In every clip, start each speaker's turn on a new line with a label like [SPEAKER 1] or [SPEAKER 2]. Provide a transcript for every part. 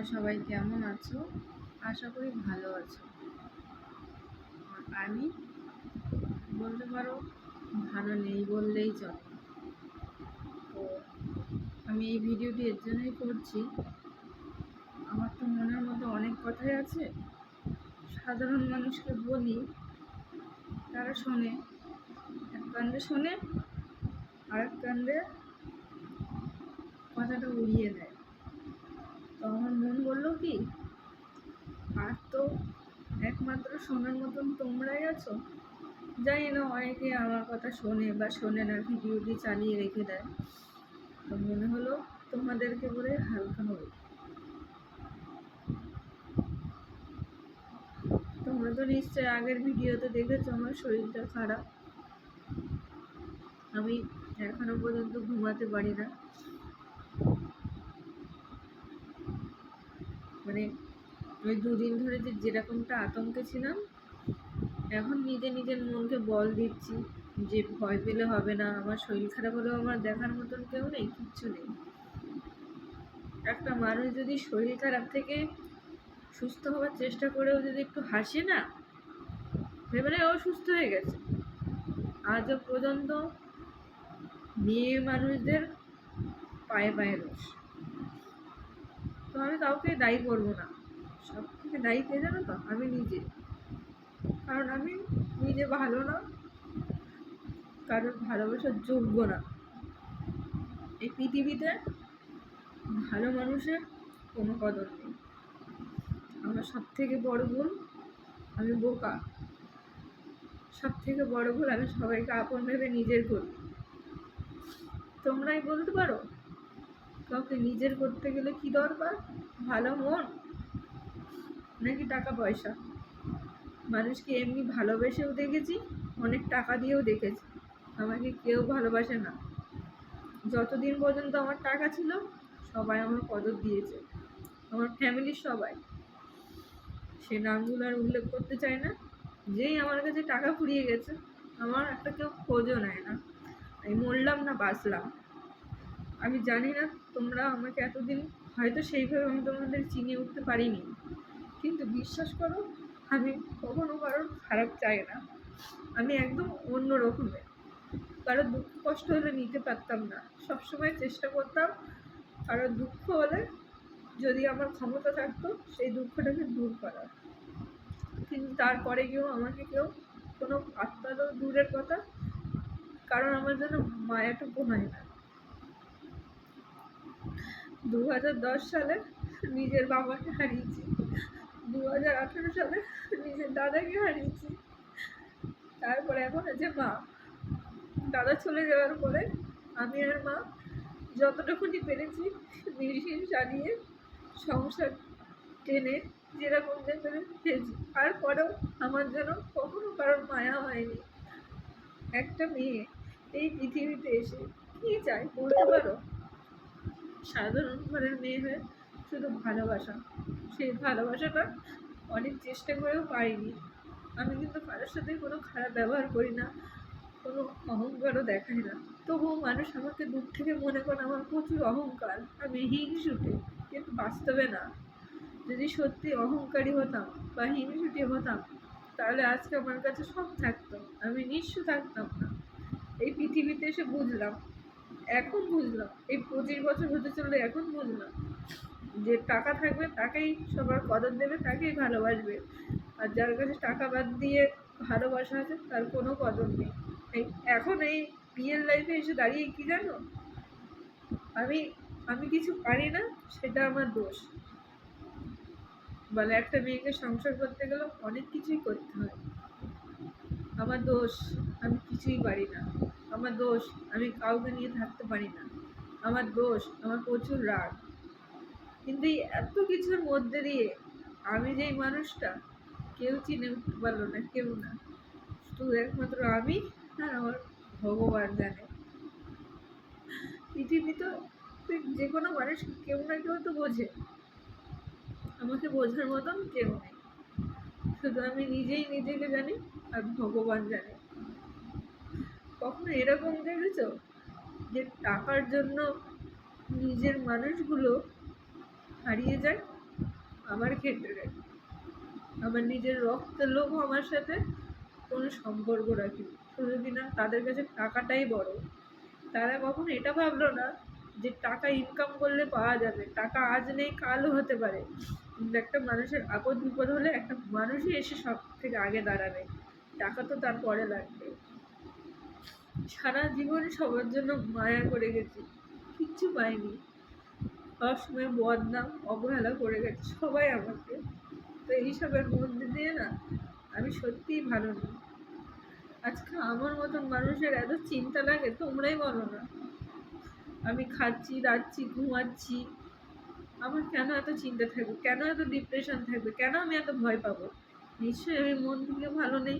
[SPEAKER 1] তোমরা সবাই কেমন আছো? আশা করি ভালো আছো। আমি বলতে পারো, ভালো নেই বললেই চলে। তো আমি এই ভিডিওটি এর জন্যই করছি। আমার তো মনের মধ্যে অনেক কথাই আছে। সাধারণ মানুষকে বলি, তারা শোনে। এক কান্দে শোনে আর এক কান্দে কথাটা উড়িয়ে দেয় তো আমার মন বলল কি আর তো একমাত্র শোনার মতন তোমরাই আছো? জানি না, অনেকে আমার কথা শোনে বা শোনে না ভিডিওটি চালিয়ে রেখে দেয়। তো মনে হলো তোমাদেরকে বলে হালকা হবে। তোমরা তো নিশ্চয়ই আগের ভিডিওতে দেখেছ, আমার শরীরটা খারাপ। আমি এখনও পর্যন্ত ঘুমাতে পারি না। মানে ওই দুদিন ধরে যে যেরকমটা আতঙ্কে ছিলাম, এখন নিজে নিজের মনকে বল দিচ্ছি যে ভয় পেলে হবে না, আমার শরীর খারাপ হলেও আমার দেখার মতন কেউ নেই, কিচ্ছু নেই। একটা মানুষ যদি শরীর খারাপ থেকে সুস্থ হওয়ার চেষ্টা করেও যদি একটু হাসে না, ভেবে ও সুস্থ হয়ে গেছে। আজও পর্যন্ত মেয়ে মানুষদের পায়ে পায়ে রোষ তো আমি কাউকে দায়ী করব না। সব থেকে দায়ী কে জানো তো? আমি নিজে। কারণ আমি নিজে ভালো না, কারোর ভালোবাসার যোগ্য না। এই পৃথিবীতে ভালো মানুষের কোনো কদর নেই। আমার সব থেকে বড় ভুল, আমি বোকা। সব থেকে বড় ভুল, আমি সবাইকে আপন ভেবে নিজের করি তোমরাই বলতে পারো? কাউকে নিজের করতে গেলে কি দরকার? ভালো মন? নাকি টাকা পয়সা? মানুষকে এমনি ভালোবেসেও দেখেছি, অনেক টাকা দিয়েও দেখেছি। আমাকে কেউ ভালোবাসে না। যতদিন পর্যন্ত আমার টাকা ছিল, সবাই আমার কদর দিয়েছে। আমার ফ্যামিলির সবাই। সে নামগুলো আর উল্লেখ করতে চায় না। যেই আমার কাছে টাকা ফুরিয়ে গেছে, আমার একটা কেউ খোঁজও নেয় না। আমি মরলাম না, বাঁচলাম। আমি জানি না তোমরা আমাকে এতদিন হয়তো সেইভাবে আমি তোমাদের চিনে উঠতে পারিনি। কিন্তু বিশ্বাস করো, আমি কখনো কারোর খারাপ চাই না। আমি একদম অন্য রকমের। কারোর দুঃখ কষ্ট হলে নিতে পারতাম না। সবসময় চেষ্টা করতাম কারোর দুঃখ হলে যদি আমার ক্ষমতা থাকতো, সেই দুঃখটাকে দূর করার। কিন্তু তারপরে গিয়েও আমাকে কেউ কোনো পাত্তারও দূরের কথা, কারণ আমার জন্য মায়াটুকু হয় না। দু হাজার দশ সালে নিজের বাবাকে হারিয়েছি। দু হাজার আঠেরো সালে নিজের দাদাকে হারিয়েছি। তারপরে এখন আছে মা। দাদা চলে যাওয়ার পরে আমি আর মা যতটুকুনি পেরেছি মেডিসিন চালিয়ে সংসার টেনে যেরকম পেরে খেয়েছি তারপরেও আমার যেন কখনো কারোর মায়া হয়নি। একটা মেয়ে এই পৃথিবীতে এসে কী চায় বলতে পারো? সাধারণ ঘরের মেয়ে হয়ে শুধু ভালোবাসা। সেই ভালোবাসাটা অনেক চেষ্টা করেও পাইনি। আমি কিন্তু কারোর সাথে কোনো খারাপ ব্যবহার করি না, কোনো অহংকারও দেখাই না। তবুও মানুষ আমাকে দূর থেকে মনে করে আমার প্রচুর অহংকার। আমি হিংসুটে, কিন্তু বাস্তবে না। যদি সত্যি অহংকারী হতাম বা হিংসুটে হতাম, তাহলে আজকে আমার কাছে সব থাকতো। আমি নিঃস্ব থাকতাম না। এই পৃথিবীতে এসে বুঝলাম এখন বুঝলাম। এই পঁচিশ বছর হতে চললে এখন বুঝলাম। যে টাকা থাকবে তাকেই সবার কদর দেবে, তাকেই ভালোবাসবে। আর যার কাছে টাকা বাদ দিয়ে ভালোবাসা আছে, তার কোনো কদর নেই। এই এখন এই বিয়ের লাইফে এসে দাঁড়িয়ে কি জানো? আমি আমি কিছু পারি না, সেটা আমার দোষ। বলে একটা মেয়েকে সংসার করতে গেলে অনেক কিছুই করতে হয়। আমার দোষ, আমি কিছুই পারি না। আমার দোষ, আমি কাউকে নিয়ে থাকতে পারি না। আমার দোষ, আমার প্রচুর রাগ। কিন্তু এই এত কিছুর মধ্যে দিয়ে আমি যেই মানুষটা, কেউ চিনে উঠতে পারল না, কেউ না। শুধু একমাত্র আমি আর আমার ভগবান জানে। পৃথিবী তো যে কোনো মানুষ কেউ না কেউ তো বোঝে। আমাকে বোঝার মতন কেউ নেই। শুধু আমি নিজেই নিজেকে জানি আর ভগবান জানে। কখনো এরকম দেখেছ যে টাকার জন্য নিজের মানুষগুলো হারিয়ে যায়? আমার ক্ষেত্রে আমার নিজের রক্তের লোকও আমার সাথে কোনো সম্পর্ক রাখেনি শুধু কিনা তাদের কাছে টাকাটাই বড়। তারা কখনো এটা ভাবলো না যে টাকা ইনকাম করলে পাওয়া যাবে। টাকা আজ নেই, কালও হতে পারে। কিন্তু একটা মানুষের আপদ বিপদ হলে একটা মানুষই এসে সব থেকে আগে দাঁড়াবে। টাকা তো তার পরে লাগবে। সারা জীবন সবার জন্য মায়া করে গেছি। কিচ্ছু পাইনি। সবসময় বদনাম, অবহেলা করে গেছে, সবাই আমাকে। তো এইসবের মধ্যে দিয়ে না, আমি সত্যিই ভালো নেই আজকে আমার মতন মানুষের এত চিন্তা লাগে, তোমরাই বলো না। আমি খাচ্ছি রাচ্ছি ঘুমাচ্ছি। আমার কেন এত চিন্তা থাকবে? কেন এত ডিপ্রেশন থাকবে? কেন আমি এত ভয় পাবো? নিশ্চয়ই আমি মন থেকে ভালো নেই,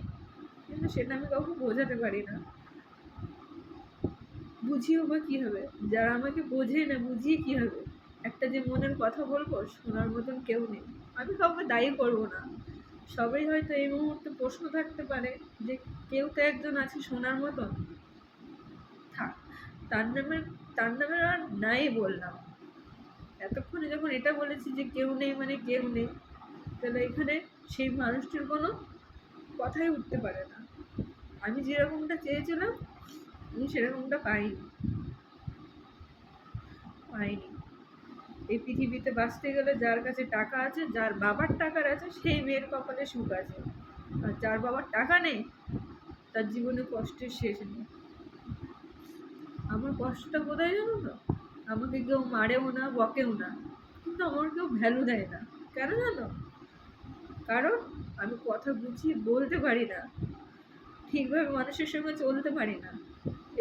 [SPEAKER 1] কিন্তু সেটা আমি কাউকে বোঝাতে পারি না। বুঝিও বা কী হবে? যারা আমাকে বোঝে না, বুঝিয়ে কী হবে? একটা যে মনের কথা বলব, শোনার মতন কেউ নেই। আমি কাউকে দায়ী করব না। সবাই হয়তো এই মুহূর্তে প্রশ্ন থাকতে পারে যে, কেউ তো একজন আছে শোনার মতন। থাক, তার নামে তার নামে আর নাই বললাম। এতক্ষণে যখন এটা বলেছি যে, কেউ নেই মানে কেউ নেই, তাহলে এখানে সেই মানুষটির কোনো কথাই উঠতে পারে না। আমি যেরকমটা চেয়েছিলাম আমি সেরকমটা পাইনি। পাইনি। এই পৃথিবীতে বাঁচতে গেলে যার কাছে টাকা আছে, যার বাবার টাকার আছে, সেই মেয়ের কপালে সুখ আছে। আর যার বাবার টাকা নেই, তার জীবনে কষ্টের শেষ নেই। আমার কষ্টটা কোথায় জানো তো? আমাকে কেউ মারেও না, বকেও না। কিন্তু আমার কেউ ভ্যালু দেয় না। কেন জানো? কারণ আমি কথা বুঝিয়ে বলতে পারি না। ঠিকভাবে মানুষের সঙ্গে চলতে পারি না।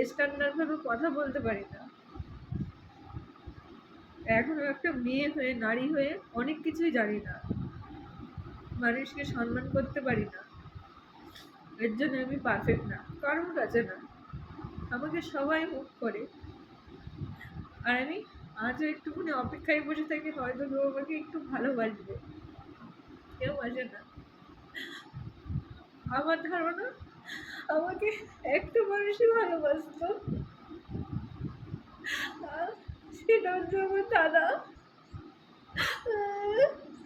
[SPEAKER 1] স্ট্যান্ডার্ডভাবে কথা বলতে পারি না। এখনও একটা মেয়ে হয়ে, নারী হয়ে অনেক কিছুই জানি না। মানুষকে সম্মান করতে পারি না। এর জন্য আমি পারফেক্ট না। কারোর কাছে না, আমাকে সবাই মুখ করে। আর আমি আজও একটুখানি অপেক্ষায় বসে থাকি, হয়তো কেউ আমাকে একটু ভালোবাসবে। কেউ আসে না। আমার ধারণা আমাকে একটা মানুষই ভালোবাসতো। সেটা দাদা।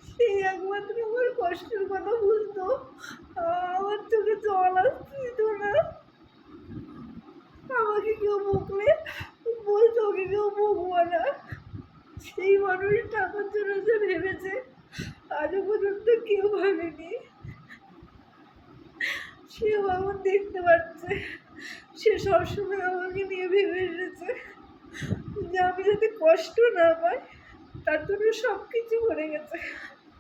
[SPEAKER 1] সেই একমাত্র আমার কষ্টের কথা বুঝতো আমার চোখে জল আসছিল না। আমাকে কেউ বকলে, বলতো ওকে কেউ বকবো না। সেই মানুষটা আমার জন্য যে ভেবেছে, আজও পর্যন্ত কেউ ভাবেনি। সেও আমার দেখতে পাচ্ছে। সে সবসময় আমাকে নিয়ে ভেবে এসেছে যে আমি যাতে কষ্ট না পাই, তার জন্য সব কিছু করে গেছে।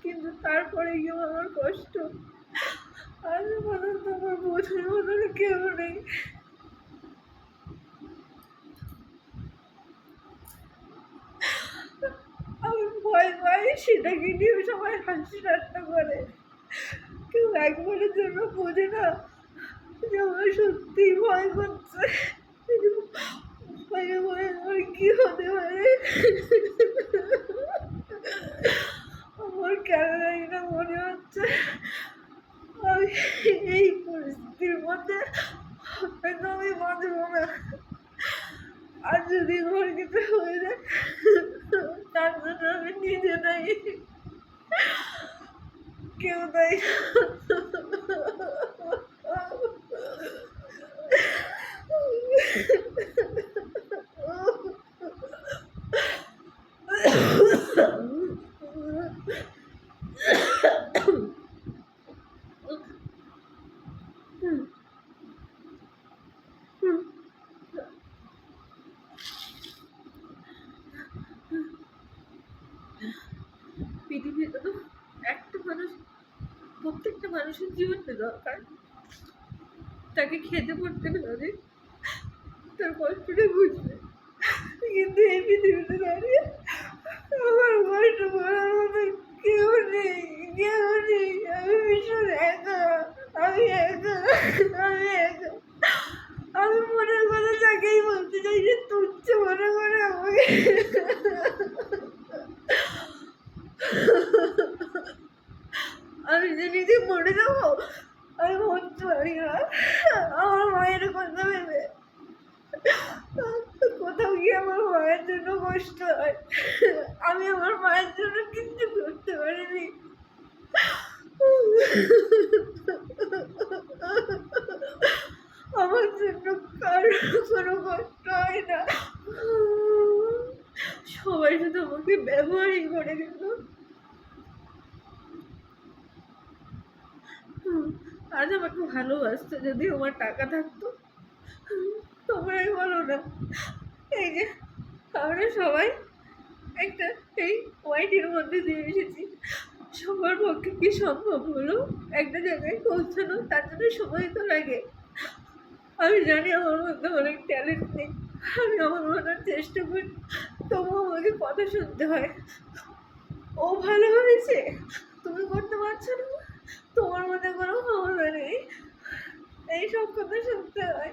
[SPEAKER 1] কিন্তু তারপরে গিয়েও আমার কষ্ট। আজ পর্যন্ত আমার বোঝার মতন কেউ নেই। আমি ভয় পাই, সেটাকে নিয়ে সবাই হাসি ঠাট্টা করে। কেউ একবারের জন্য বোঝে না যে আমার সত্যি ভয় করছে ভয়ে ভয়ে আমার কি হতে পারে? আমার কেন জানি না মনে হচ্ছে। আমি এই পরিস্থিতির মধ্যে আমি বাঁচবো না। আর যদি ঘর কিছু হয়ে যায়, তার জন্য আমি নিজে নাই কেউ নাই মানুষের জীবনে দরকার। তাকে খেতে পড়তে পারে তার কষ্টটা বুঝবে। কিন্তু এই পৃথিবীতে দাঁড়িয়ে আমার কষ্ট বলার মতো কেউ নেই কেউ নেই। আমি ভীষণ একা, আমি একা আমি একা। আমি মনের কথা তাকেই বলতে চাই যে, তুচ্ছ মনে করে আমাকে। আমি যে নিজে মরে যাব, আমি মরতে পারি না। আমার মায়ের কথা ভেবে। কোথাও গিয়ে আমার মায়ের জন্য কষ্ট হয়। আমি আমার মায়ের জন্য কিচ্ছু করতে পারিনি। আমার জন্য কারও কোনো কষ্ট হয় না। সবাই শুধু আমাকে ব্যবহারই করে গেল। আজ আমাকে ভালোবাসতো যদি আমার টাকা থাকতো তোমরাই বলো না। এই যে, আমরা সবাই একটা এই ওয়াইটির মধ্যে দিয়ে এসেছি। সবার পক্ষে কি সম্ভব হলো? একটা জায়গায় পৌঁছানো, তার জন্য সময় তো লাগে। আমি জানি আমার মধ্যে অনেক ট্যালেন্ট নেই। আমি আমার মনের চেষ্টা করি, তবুও আমাকে কথা শুনতে হয়। ও ভালো হয়েছে? তুমি করতে পারছ না? তোমার মধ্যে কোনো ক্ষমতা নেই। এইসব কথা শুনতে হয়।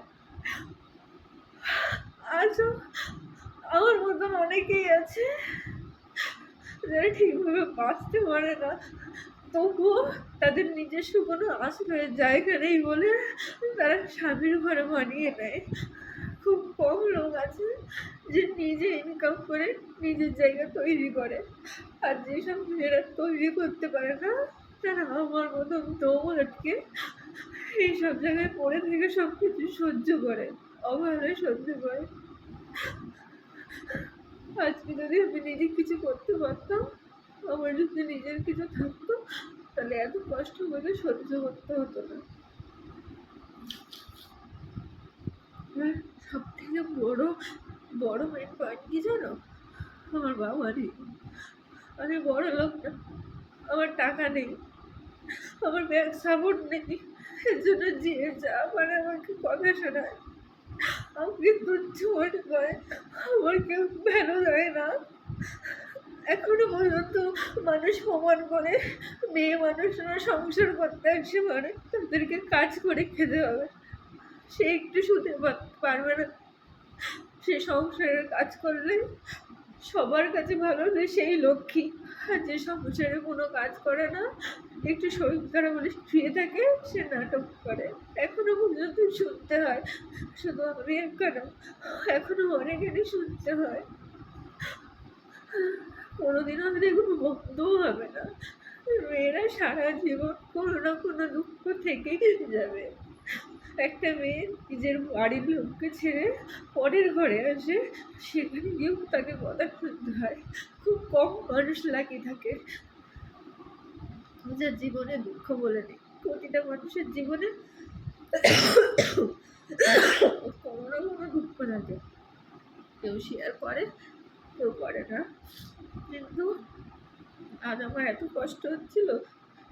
[SPEAKER 1] আজও আমার মতন অনেকেই আছে যারা ঠিকভাবে বাঁচতে পারে না। তবুও তাদের নিজস্ব কোনো আশ্রয়ের জায়গা নেই বলে তারা স্বামীর ঘরে মানিয়ে নেয়। খুব কম লোক আছে যে নিজে ইনকাম করে নিজের জায়গা তৈরি করে। আর যেসব মেয়েরা তৈরি করতে পারে না তারা আমার মতন দৌড়কে এইসব জায়গায় পড়ে থেকে সব কিছু সহ্য করে, অবহেলায় সহ্য করে। আজকে যদি আমি নিজে কিছু করতে পারতাম, আমার যদি নিজের কিছু থাকতো, তাহলে এত কষ্ট করে সহ্য করতে হতো না। সব থেকে বড় বড় মেন পয়েন্ট কি জানো? আমার বাবারই আমি বড় লোক না। আমার টাকা নেই। আমার ব্যাগ সাপোর্ট নেই। এর জন্য যে যা মানে আমাকে কথা শোনায়। আমাকে তুচ্ছ মনে করে। আমার কেউ ভ্যালু দেয় না। এখনও পর্যন্ত মানুষ প্রমাণ করে। মেয়ে মানুষরা সংসার করতে আসে মানে তাদেরকে কাজ করে খেতে হবে। সে একটু শুতে পারবে না। সে সংসারের কাজ করলে সবার কাছে ভালো যে সেই লক্ষ্মী। আর যে সংসারে কোনো কাজ করে না, একটু শরীর খারাপ বলে শুয়ে থাকে, সে নাটক করে। এখনও পর্যন্ত শুনতে হয়, শুধু আমি একা না এখনও অনেকেরই শুনতে হয়। কোনোদিনও আমি দেখব বন্ধও হবে না। মেয়েরা সারা জীবন কোনো না কোনো দুঃখ থেকেই যাবে। একটা মেয়ে নিজের বাড়ির লোককে ছেড়ে পরের ঘরে আসে। সেখানে গিয়েও তাকে কথা শুনতে হয়। খুব কম মানুষ লাকি থাকে। যার জীবনে দুঃখ বলে নেই। প্রতিটা মানুষের জীবনে কোনো না কোনো দুঃখ থাকে। কেউ শেয়ার করে, কেউ করে না। কিন্তু আজ আমার এত কষ্ট হচ্ছিল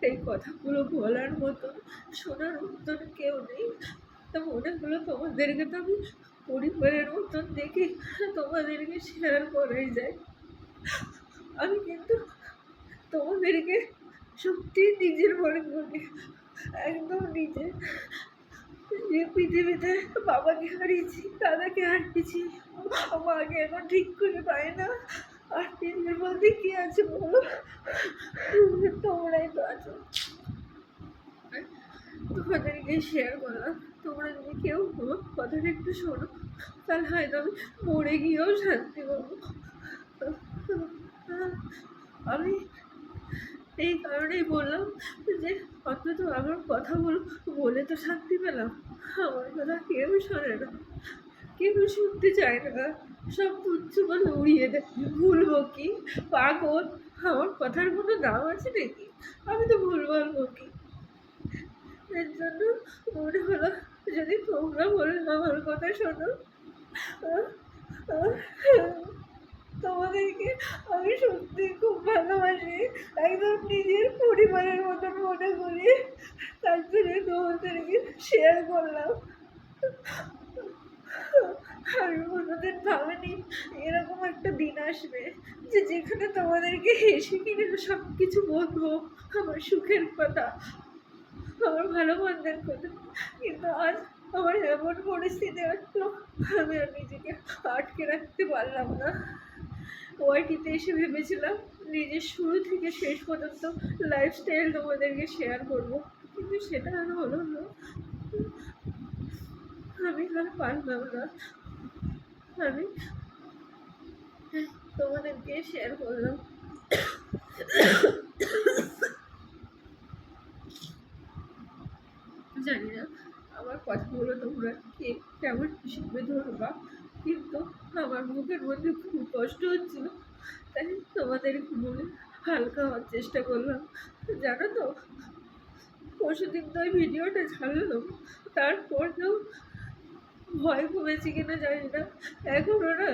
[SPEAKER 1] এই কথাগুলো বলার মতন শোনার মতন কেউ নেই। তো মনে হলো তোমাদেরকে তো আমি পরিবারের মতন দেখে, তোমাদেরকে শেয়ার করাই যায়। আমি কিন্তু তোমাদেরকে সত্যি নিজের মনে করি, একদম নিজে। যে পৃথিবীতে বাবাকে হারিয়েছি, দাদাকে হারিয়েছি মাকে এখন ঠিক করে পায় না। আর নিজের মধ্যে কি আছে বলো? তোমরাই তো আছো। তোমাদেরকে শেয়ার করলাম। তোমরা যদি কেউ আমার কথাটা একটু শোনো, তাহলে হয়তো আমি মরে গিয়েও শান্তি পাবো। আমি এই কারণেই বললাম যে, অন্তত আমার কথা বলো বলে তো শান্তি পেলাম। আমার কথা কেউ শোনে না। কেউ শুনতে চায় না? সব তুচ্ছ বলে উড়িয়ে দেয়। ভুলবো কি? পাগল? আমার কথার কোনো দাম আছে নাকি? আমি তো ভুল বলব কি? এর জন্য মনে হলো যদি তোমরা বলে আমার কথা শোনো। তোমাদেরকে আমি সত্যি খুব ভালোবাসি। একদম নিজের পরিবারের মতন মনে করি। তার জন্য তোমাদেরকে শেয়ার করলাম। আমি কোনোদিন ভাবিনি এরকম একটা দিন আসবে যে যেখানে তোমাদেরকে হেসে কিনে সব কিছু বলব আমার সুখের কথা, আমার ভালো মন্দের কথা। কিন্তু আজ আমার এমন পরিস্থিতি আসলো, আমি আর নিজেকে আটকে রাখতে পারলাম না। ওয়াইটিতে এসে ভেবেছিলাম নিজের শুরু থেকে শেষ পর্যন্ত লাইফস্টাইল তোমাদেরকে শেয়ার করব, কিন্তু সেটা আর হলো না। আমি আর পারলাম না। আমি তোমাদেরকে শেয়ার করলাম। জানি না আমার কথাগুলো তোমরা কে কেমন হিসেবে ধরবা, কিন্তু আমার মুখের মধ্যে খুব কষ্ট হচ্ছিল। তাই তোমাদের মনে হালকা হওয়ার চেষ্টা করলাম। জানো তো, পরশুদিন তো ওই ভিডিওটা ছাড়লাম তারপরেও ভয় কমেছে কিনা জানি না? এখনও না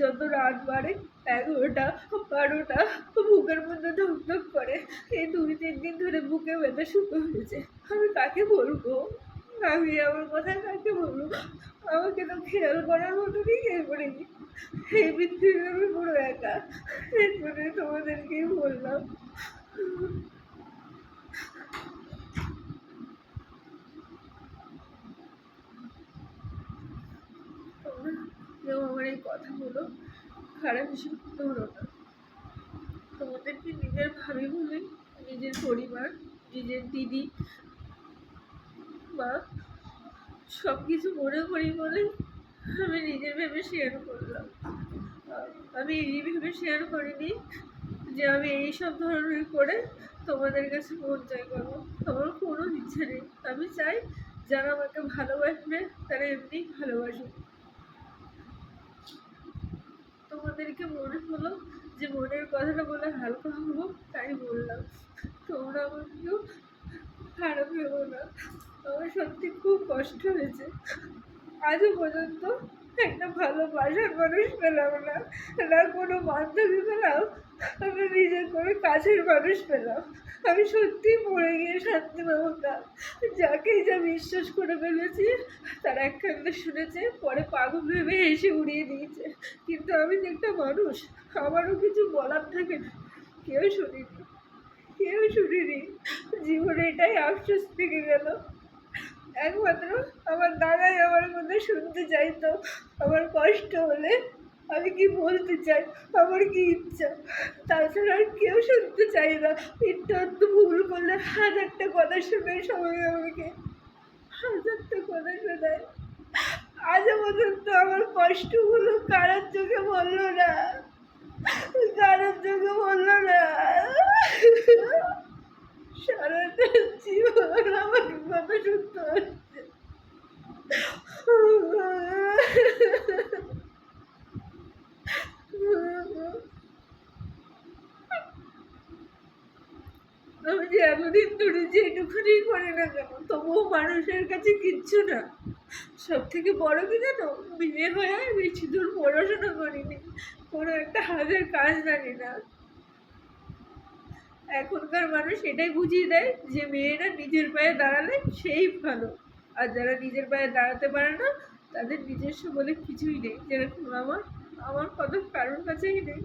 [SPEAKER 1] যত রাত বাড়ে, এগারোটা, বারোটা, বুকের মধ্যে ধুকধুক করে। এই দুই, তিন দিন ধরে বুকে ব্যথা শুরু হয়েছে। আমি কাকে বলব? আমি আমার কথা কাকে বলব? আমাকে তো খেয়াল করার মতনই কেউ করিনি এই পৃথিবীর আমি পুরো একা। এর তোমাদেরকেই বললাম তোমরা কেউ আমার এই কথাগুলো খারাপ হিসেবে ধরো না। তোমাদেরকে নিজের ভাবি বলে নিজের পরিবার, নিজের দিদি বা সব কিছু মনে করি বলে আমি নিজের ভেবে শেয়ার করলাম। আমি এই ভেবে শেয়ার করিনি যে আমি এই সব ধরনের করে তোমাদের কাছে মন জয় করব আমার কোনো ইচ্ছে নেই। আমি চাই যারা আমাকে ভালোবাসবে তারা এমনি ভালোবাসুক। তোমাদেরকে মনে হলো যে মনের কথাটা বলে হালকা হব, তাই বললাম। তোমরা কেউ খারাপ ভেবো না। আমার সত্যি খুব কষ্ট হয়েছে। আজও পর্যন্ত একটা ভালো বাসার মানুষ পেলাম না। না কোনো বান্ধবী পেলাম, আমি নিজের করে কাছের মানুষ পেলাম। আমি সত্যি মরে গিয়ে শান্তি পাবো না। যাকেই যা বিশ্বাস করে ফেলেছি, তার এক কান্দে শুনেছে, পরে পাগল ভেবে এসে উড়িয়ে দিয়েছে। কিন্তু আমি যে একটা মানুষ, আমারও কিছু বলার থাকে না। কেউ শুনিনি কেউ শুনিনি। জীবনে এটাই আফসোস থেকে গেল। একমাত্র আমার দাদাই আমার মধ্যে শুনতে চাইতো। আমার কষ্ট হলে আমি কি বলতে চাই? আমার কি ইচ্ছা? তাছাড়া আর কেউ শুনতে চাই না। একটু ভুল করলে হাজারটা কথা শুনে সবাই আমাকে হাজারটা কথা শোনায়। আজও পর্যন্ত আমার কষ্টগুলো কারোর চোখে বলল না কারোর চোখে বলল না সারাটা জীবন আমাকে কথা শুনতে হচ্ছে আমি যে এতদিন ধরে যে এটুখানি করি না কেন তবুও মানুষের কাছে কিচ্ছু না। সব থেকে বড় কি জানো? বিয়ে হয়ে বেশি দূর পড়াশোনা করিনি। কোনো একটা হাতের কাজ জানি না। এখনকার মানুষ এটাই বুঝিয়ে দেয় যে মেয়েরা নিজের পায়ে দাঁড়ালে সেই ভালো। আর যারা নিজের পায়ে দাঁড়াতে পারে না, তাদের নিজস্ব বলে কিছুই নেই। যেরকম আমার আমার কত কারোর কাছেই নেই।